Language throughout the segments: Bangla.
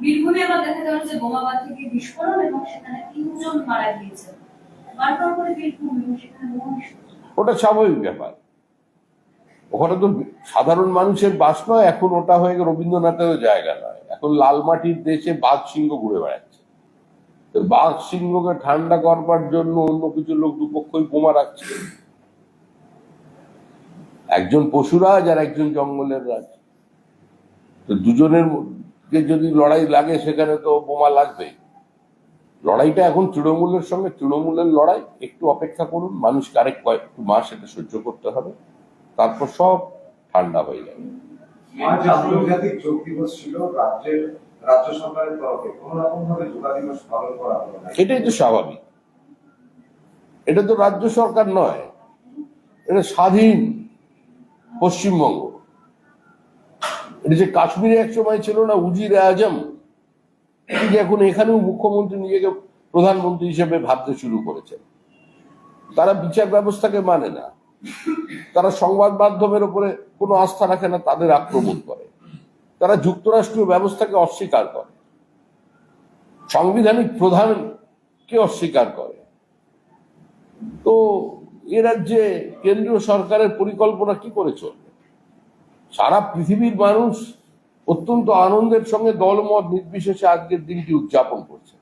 বীরভূমে আবার দেখা গেল যে বোমাবাদ থেকে বিস্ফোরণ এবং সেখানে তিনজন মারা গিয়েছে করে বীরভূম এবং সেখানে ওটা স্বাভাবিক ব্যাপার। ওখানে তো সাধারণ মানুষের বাস নয়, এখন ওটা হয়ে রবীন্দ্রনাথেরও জায়গা নয়। এখন লাল মাটির দেশে বাঘ সিংহ ঘুরে বেড়াচ্ছে। তো বাঘ সিংহকে ঠান্ডা করবার জন্য অন্য কিছু লোক দুপক্ষই বোমা রাখছে। একজন পশুরাজ আর একজন জঙ্গলের রাজ। তো দুজনের যদি লড়াই লাগে সেখানে তো বোমা লাগবেই। লড়াইটা এখন তৃণমূলের সঙ্গে তৃণমূলের লড়াই একটু অপেক্ষা করুন মানুষকে আরেক কয়েক মাস এটা সহ্য করতে হবে তারপর সব ঠান্ডা হয়ে যাবে। এটাই তো স্বাভাবিক। এটা তো রাজ্য সরকার নয় এটা স্বাধীন পশ্চিমবঙ্গ। এটা যে কাশ্মীরে এক সময় ছিল না, উজির আজম ঠিক এখন এখানেও মুখ্যমন্ত্রী নিজেকে প্রধানমন্ত্রী হিসেবে ভাবতে শুরু করেছেন। তারা বিচার ব্যবস্থাকে মানে না। তারা সংবাদ মাধ্যমের উপরে কোনো আস্থা রাখে না, তাদের আক্রমণ করে। তারা যুক্তরাষ্ট্রীয় ব্যবস্থাকে অস্বীকার করে। সাংবিধানিক প্রধানকে অস্বীকার করে। তো এ রাজ্যে কেন্দ্রীয় সরকারের পরিকল্পনা কি করে চলবে? সারা পৃথিবীর মানুষ অত্যন্ত আনন্দের সঙ্গে দলমত নির্বিশেষে আজকের দিনটি উদযাপন করছে।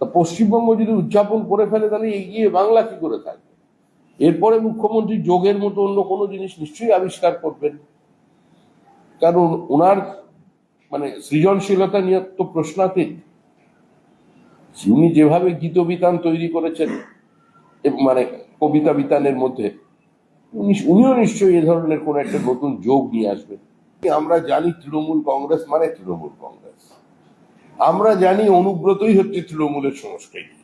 তা পশ্চিমবঙ্গ যদি উদযাপন করে ফেলে, তাহলে এগিয়ে বাংলা কি করে থাকবে? এরপরে মুখ্যমন্ত্রী যোগের মতো অন্য কোনো জিনিস নিশ্চয়ই আবিষ্কার করবেন। কারণ ওনার মানে সৃজনশীলতা নিয়ে তো প্রশ্নাতীত। উনি যেভাবে গীতবিতান তৈরি করেছেন মানে কবিতা বিতানের মধ্যে উনিও নিশ্চয়ই এ ধরনের কোন একটা নতুন যোগ নিয়ে আসবেন আমরা জানি তৃণমূল কংগ্রেস মানে তৃণমূল কংগ্রেস। আমরা জানি অনুব্রতই হচ্ছে তৃণমূলের সংস্কৃতি।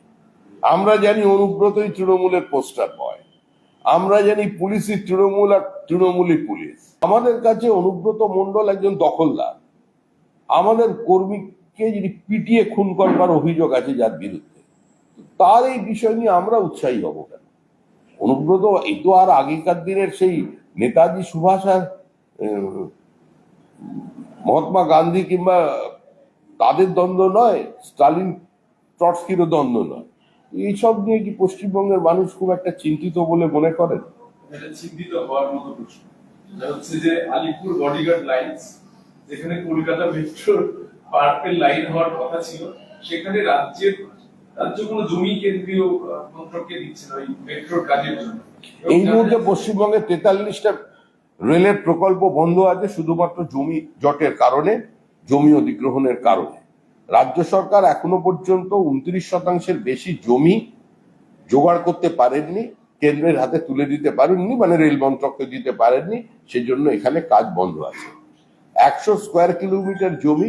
আমরা জানি অনুব্রতই তৃণমূলের পোস্টার বয়। আমরা জানি পুলিশই তৃণমূল আর তৃণমূলই পুলিশ। আমাদের কাছে অনুব্রত মন্ডল একজন দখলদার। আমাদের কর্মীকে যদি পিটিয়ে খুন করবার অভিযোগ আছে যার বিরুদ্ধে, তার এই বিষয় নিয়ে আমরা উৎসাহী হব কেন? অনুব্রত, এই তো আর আগেকার দিনের সেই নেতাজি সুভাষ আর মহাত্মা গান্ধী কিংবা তাদের দ্বন্দ্ব নয়, স্টালিন ট্রটস্কিরও দ্বন্দ্ব নয়। এইসব নিয়ে কি পশ্চিমবঙ্গের মানুষ খুব একটা চিন্তিত বলে মনে করেন? চিন্তিত হওয়ার মতো প্রশ্ন। হচ্ছে যে আলিপুর বডিগার্ড লাইন্স যেখানে কলকাতা মেট্রোর পার্পেল লাইন হওয়ার কথা ছিল, সেখানে রাজ্যের রাজ্য কোনো জমি কেন্দ্রীয় মন্ত্রককে দিচ্ছে না, ওই মেট্রোর কাজের জন্য। এই মুহূর্তে পশ্চিমবঙ্গে তেতাল্লিশটা রেলের প্রকল্প বন্ধ আছে, শুধুমাত্র জমি জটের কারণে, জমি অধিগ্রহণের কারণে। রাজ্য সরকার এখনও পর্যন্ত উনত্রিশ শতাংশের বেশি জমি জোগাড় করতে পারেননি, কেন্দ্রের হাতে তুলে দিতে পারেননি মানে রেল মন্ত্রককে দিতে পারেননি, সেজন্য এখানে কাজ বন্ধ আছে। একশো স্কোয়ার কিলোমিটার জমি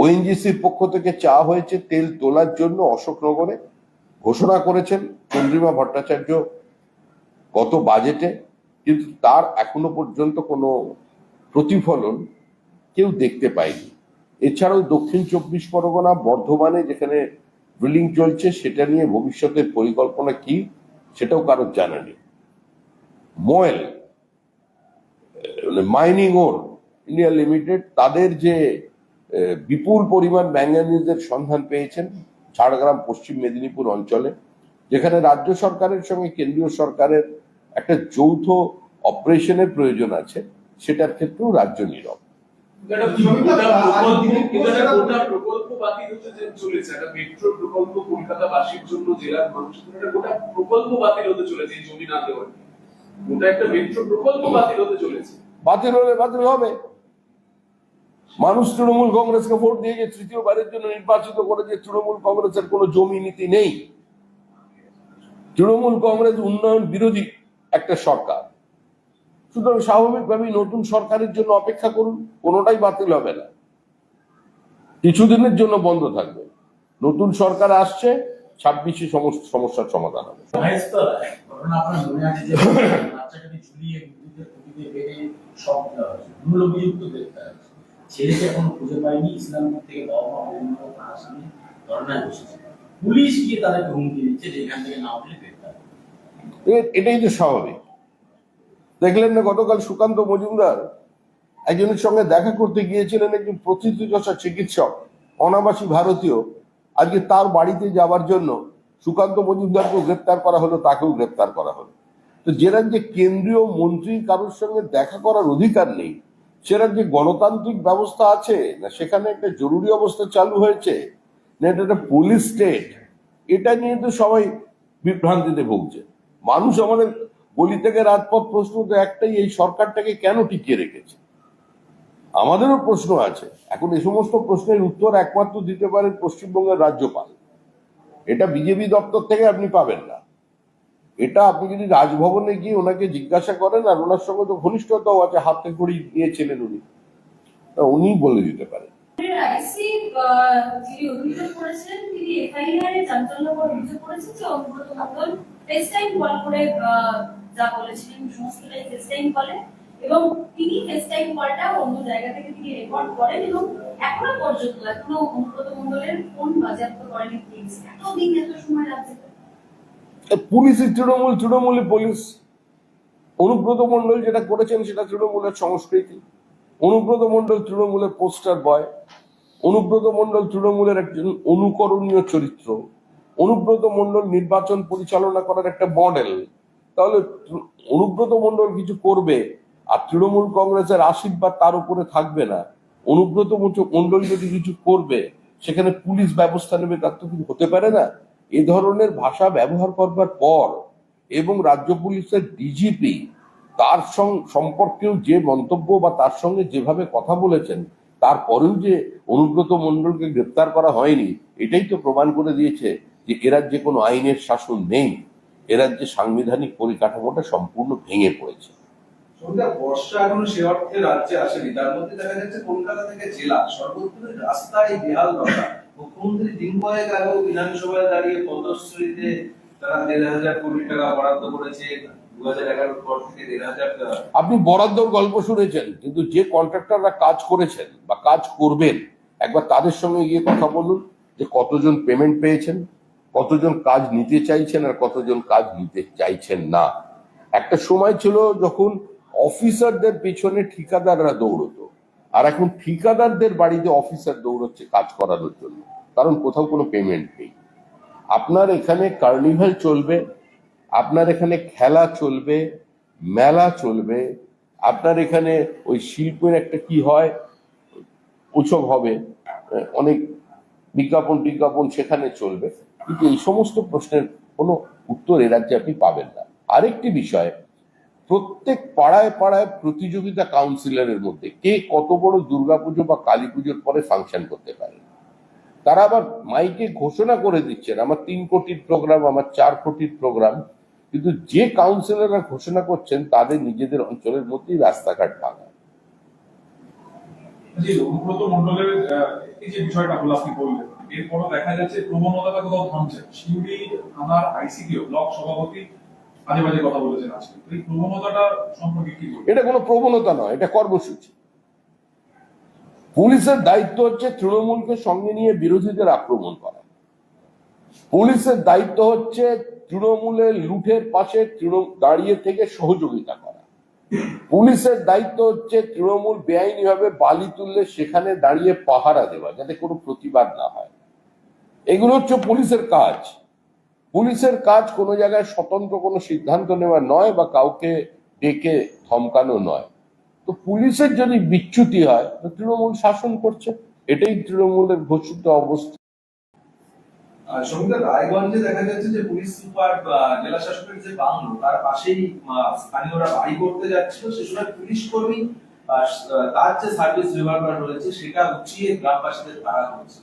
ওএনজিসির পক্ষ থেকে চা হয়েছে, তেল তোলার জন্য অশোকনগরে ঘোষণা করেছেন চন্দ্রিমা ভট্টাচার্য গত বাজেটে, কিন্তু তার এখনও পর্যন্ত কোনো প্রতিফলন কেউ দেখতে পায়নি। এছাড়াও দক্ষিণ চব্বিশ পরগনা, বর্ধমানে যেখানে ড্রিলিং চলছে, সেটা নিয়ে ভবিষ্যতের পরিকল্পনা কি, সেটাও কারোর জানা নেই। MOIL mining ore, India limited, তাদের যে বিপুল পরিমাণ ম্যাঙ্গানিজের সন্ধান পেয়েছেন ঝাড়গ্রাম পশ্চিম মেদিনীপুর অঞ্চলে যেখানে রাজ্য সরকারের সঙ্গে কেন্দ্রীয় সরকারের একটা যৌথ অপারেশনের প্রয়োজন আছে সেটার ক্ষেত্রেও রাজ্য নীরব। বাতিল হলে বাতিল হবে। মানুষ তৃণমূল কংগ্রেসকে ভোট দিয়ে যে তৃতীয়বারের জন্য নির্বাচিত করেছে তৃণমূল কংগ্রেসের কোনো জমি নীতি নেই। তৃণমূল কংগ্রেস উন্নয়ন বিরোধী একটা সরকার। সুতরাং স্বাভাবিকভাবেই নতুন সরকারের জন্য অপেক্ষা করুন কোনোটাই বাতিল হবে না। কিছুদিনের জন্য বন্ধ থাকবে। নতুন সরকার আসছে ছাব্বিশে সমস্ত সমস্যার সমাধান হবে। যে ঝুলিয়ে সব ছেলেকে খুঁজে পায়নি ইসলামপুর থেকে বাবা সামনে বসেছে। পুলিশ গিয়ে তাদেরকে হুমকি দিচ্ছে যে এখান থেকে না উঠলে এটাই তো স্বাভাবিক। দেখলেন না গতকাল সুকান্ত মজুমদার একজনের সঙ্গে দেখা করতে গিয়েছিলেন একজন প্রতিথিদশা চিকিৎসক, অনাবাসী ভারতীয়। আজকে তার বাড়িতে যাওয়ার জন্য সুকান্ত মজুমদারকেও গ্রেপ্তার করা হলো, তাকেও গ্রেপ্তার করা হলো। তো যে কেন্দ্রীয় মন্ত্রী কারোর সঙ্গে দেখা করার অধিকার নেই সে রাজ্যে গণতান্ত্রিক ব্যবস্থা আছে? না সেখানে একটা জরুরি অবস্থা চালু হয়েছে? না এটা একটা পুলিশ স্টেট এটা নিয়ে তো সবাই বিভ্রান্তিতে ভুগছে। মানুষ আমাদের গলি থেকে রাজপথ প্রশ্ন তো একটাই, এই সরকারটাকে কেন টিকিয়ে রেখেছে? আমাদেরও প্রশ্ন আছে। এখন এই সমস্ত প্রশ্নের উত্তর একমাত্র দিতে পারেন পশ্চিমবঙ্গের রাজ্যপাল। এটা বিজেপি দপ্তর থেকে আপনি পাবেন না। এটা আপনি যদি রাজভবনে গিয়ে ওনাকে জিজ্ঞাসা করেন আর ওনার সঙ্গে তো ঘনিষ্ঠতাও আছে, হাতে খড়ি দিয়েছিলেন উনি। তা উনি বলে দিতে পারেন। করে এবং তিনি করেন এবং এখনও পর্যন্ত এখনও অনুব্রত বাজেয়াপ্ত করেনি এত সময় লাগছে। পুলিশই তৃণমূল, তৃণমূলী পুলিশ। অনুব্রত মণ্ডল যেটা করেছেন সেটা তৃণমূলের সংস্কৃতি। অনুব্রত মণ্ডল তৃণমূলের পোস্টার বয়। অনুব্রত মণ্ডল তৃণমূলের একজন অনুকরণীয় চরিত্র। অনুব্রত মণ্ডল নির্বাচন পরিচালনা করার একটা মডেল। তাহলে অনুব্রত মণ্ডল কিছু করবে, আর তৃণমূল কংগ্রেসের আশীর্বাদ তার উপরে থাকবে না। অনুব্রত মণ্ডল যদি কিছু করবে, সেখানে পুলিশ ব্যবস্থা নেবে, তার তো কিছু হতে পারে না। এ ধরনের ভাষা ব্যবহার করবার পর এবং রাজ্য পুলিশের ডিজিপি তার সম্পর্কেও যে মন্তব্য বা তার সঙ্গে যেভাবে কথা বলেছেন, তারপরেও যে অনুব্রত মণ্ডলকে গ্রেপ্তার করা হয়নি, এটাই তো প্রমাণ করে দিয়েছে যে এ রাজ্যে কোনো আইনের শাসন নেই। এ রাজ্যে সাংবিধানিক পরিকাঠামোটা সম্পূর্ণ ভেঙে পড়েছে। বর্ষা সে অর্থে রাজ্যে আসেনি। তার মধ্যে দেখা যাচ্ছে কলকাতা থেকে জেলা সর্বত্রই রাস্তায় বেহাল মুখ্যমন্ত্রী দিন কয়েক আগেও বিধানসভায় দাঁড়িয়ে পদ্মশ্রীতে তারা দেড় হাজার কোটি টাকা বরাদ্দ করেছে আপনি বরাদ্দর গল্প শুনেছেন, কিন্তু যে কন্ট্রাক্টররা কাজ করেছেন বা কাজ করবেন, একবার তাদের সঙ্গে গিয়ে কথা বলুন যে কতজন পেমেন্ট পেয়েছেন, কতজন কাজ নিতে চাইছেন আর কতজন কাজ নিতে চাইছেন না। একটা সময় ছিল যখন অফিসারদের পেছনে ঠিকাদাররা দৌড়তো। আর এখন ঠিকাদারদের বাড়িতে অফিসার দৌড়চ্ছে কাজ করানোর জন্য। কারণ কোথাও কোনো পেমেন্ট নেই। আপনার এখানে কার্নিভাল চলবে, আপনার এখানে খেলা চলবে, মেলা চলবে, আপনার এখানে ওই শিল্পের একটা কি হয়, উৎসব হবে, অনেক বিজ্ঞাপন টিজ্ঞাপন সেখানে চলবে। কিন্তু এই সমস্ত প্রশ্নের কোনো উত্তর এ রাজ্যে আপনি পাবেন না। আরেকটি বিষয় প্রত্যেক পাড়ায় পাড়ায় প্রতিযোগিতা কাউন্সিলরের মধ্যে কে কত বড় দুর্গাপুজো বা কালী পুজোর পরে ফাংশন করতে পারে তারা আবার মাইকে ঘোষণা করে দিচ্ছেন, আমার তিন কোটির প্রোগ্রাম আমার চার কোটির প্রোগ্রাম কিন্তু যে কাউন্সিলররা ঘোষণা করছেন, তাদের নিজেদের অঞ্চলের মধ্যেই রাস্তাঘাট ভাঙা অনুব্রত মন্ডলের এই যে বিষয়টা বললেন, এরপরও দেখা যাচ্ছে প্রবণতাটা কোথাও থামছে। শিউরি থানার আইসিডিও, ব্লক সভাপতি এটা কোনো প্রবণতা নয়, এটা কর্মসূচি। পুলিশের দায়িত্ব হচ্ছে তৃণমূলকে সঙ্গে নিয়ে বিরোধীদের আক্রমণ করা। পুলিশের দায়িত্ব হচ্ছে তৃণমূলের লুঠের পাশে দাঁড়িয়ে থেকে সহযোগিতা করা। পুলিশের দায়িত্ব হচ্ছে তৃণমূল বেআইনিভাবে বালি তুললে সেখানে দাঁড়িয়ে পাহারা দেওয়া, যাতে কোনো প্রতিবাদ না হয়। এগুলো হচ্ছে পুলিশের কাজ। পুলিশের কাজ কোনো জায়গায় স্বতন্ত্র কোনো সিদ্ধান্ত নেওয়া নয় বা কাউকে ডেকে ধমকানো নয়। তো পুলিশের যদি বিচ্যুতি হয় তো তৃণমূল শাসন করছে। এটাই তৃণমূলের ঘোষিত অবস্থা। রায়গঞ্জে দেখা যাচ্ছে যে পুলিশ সুপার জেলা শাসকের যে বাংলো তার পাশেই স্থানীয়রা বাড়ি করতে যাচ্ছিল। সে সময় পুলিশ কর্মী তার যে সার্ভিস রিভলভার রয়েছে সেটা উঠিয়ে গ্রামবাসীদের তাড়া করেছে।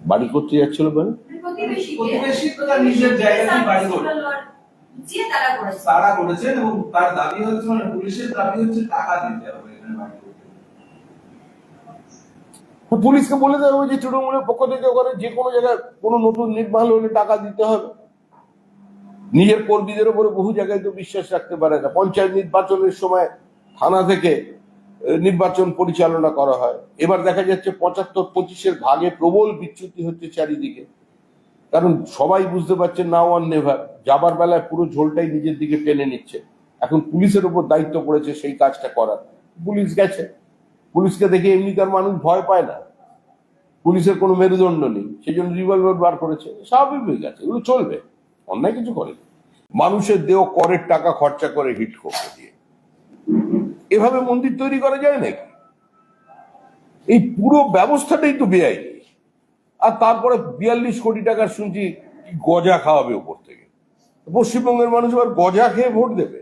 বাড়ি করতে যাচ্ছিল বলে প্রতিবেশীকে তার নিজের জায়গাতেই বাড়ি যে তারা করেছে। তারা করেছেন এবং তার দাবি হচ্ছে মানে পুলিশের দাবি হচ্ছে টাকা দিতে হবে এখানে বাড়ি পুলিশকে বলে দেওয়া হবে যে তৃণমূলের পক্ষ থেকে করে যে কোনো জায়গায় কোনো নতুন নির্মাণ হলে টাকা দিতে হবে। নিজের কর্মীদের উপরে বহু জায়গায় তো বিশ্বাস রাখতে পারে না। পঞ্চায়েত নির্বাচনের সময় থানা থেকে নির্বাচন পরিচালনা করা হয়। এবার দেখা যাচ্ছে পঁচাত্তর পঁচিশের ভাগে প্রবল বিচ্যুতি হচ্ছে চারিদিকে। কারণ সবাই বুঝতে পারছে নাও আর নেভার যাবার বেলায় পুরো ঝোলটাই নিজের দিকে টেনে নিচ্ছে। এখন পুলিশের উপর দায়িত্ব পড়েছে সেই কাজটা করার। পুলিশ গেছে। পুলিশকে দেখে এমনি তার মানুষ ভয় পায় না। পুলিশের কোনো মেরুদণ্ড নেই। সেই জন্য রিভলভার বার করেছে। স্বাভাবিক হয়ে গেছে। এগুলো চলবে। অন্যায় কিছু করে মানুষের দেহ করের টাকা খরচা করে হিট করতে দিয়ে। এভাবে মন্দির তৈরি করা যায় নাকি? এই পুরো ব্যবস্থাটাই তো বেআইনি। আর তারপরে বিয়াল্লিশ কোটি টাকার শুনছি গজা খাওয়াবে উপর থেকে। পশ্চিমবঙ্গের মানুষ আবার গজা খেয়ে ভোট দেবে।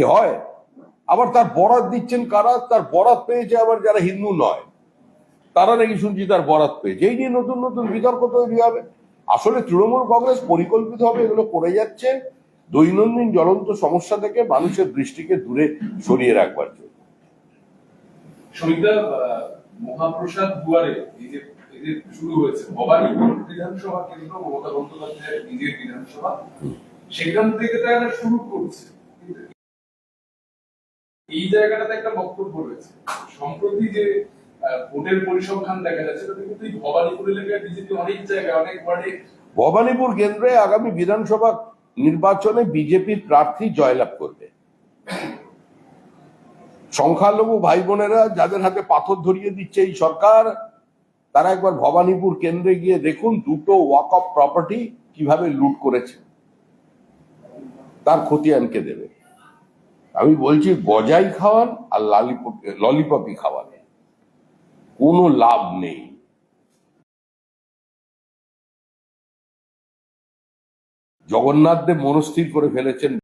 এ হয়। আবার তার বরাত দিচ্ছেন কারা? তার বরাত পেয়েছে আবার যারা হিন্দু নয়। তারা নাকি শুনছি তার বরাত পেয়েছে। এই নিয়ে নতুন নতুন বিতর্ক তৈরি হবে। আসলে তৃণমূল কংগ্রেস পরিকল্পিত হবে, এগুলো করে যাচ্ছে। দৈনন্দিন জ্বলন্ত সমস্যা থেকে মানুষের দৃষ্টিকে দূরে সরিয়ে রাখবার জন্য। মহাপ্রসাদ দুয়ারে এই যে শুরু হয়েছে ভবানীপুর বিধানসভা কেন্দ্র, মমতা বন্দ্যোপাধ্যায়ের নিজের বিধানসভা, সেখান থেকে তারা শুরু করছে। এই জায়গাটাতে একটা বক্তব্য রয়েছে। সম্প্রতি যে ভোটের পরিসংখ্যান দেখা যাচ্ছে, তাতে কিন্তু এই ভবানীপুর এলাকায় বিজেপি অনেক জায়গায়, অনেক ওয়ার্ডে ভবানীপুর কেন্দ্রে আগামী বিধানসভা নির্বাচনে বিজেপির প্রার্থী জয়লাভ করবে। সংখ্যালঘু ভাই বোনেরা যাদের হাতে পাথর ধরিয়ে দিচ্ছে এই সরকার, তারা একবার ভবানীপুর কেন্দ্রে গিয়ে দেখুন দুটো ওয়াক অফ প্রপার্টি কীভাবে লুট করেছে। তার খতিয়ানকে দেবে? আমি বলছি গজাই খাওয়ান আর লালিপপ, ললিপপই খাওয়ান। কোনো লাভ নেই। জগন্নাথ দেব মনস্থির করে ফেলেছেন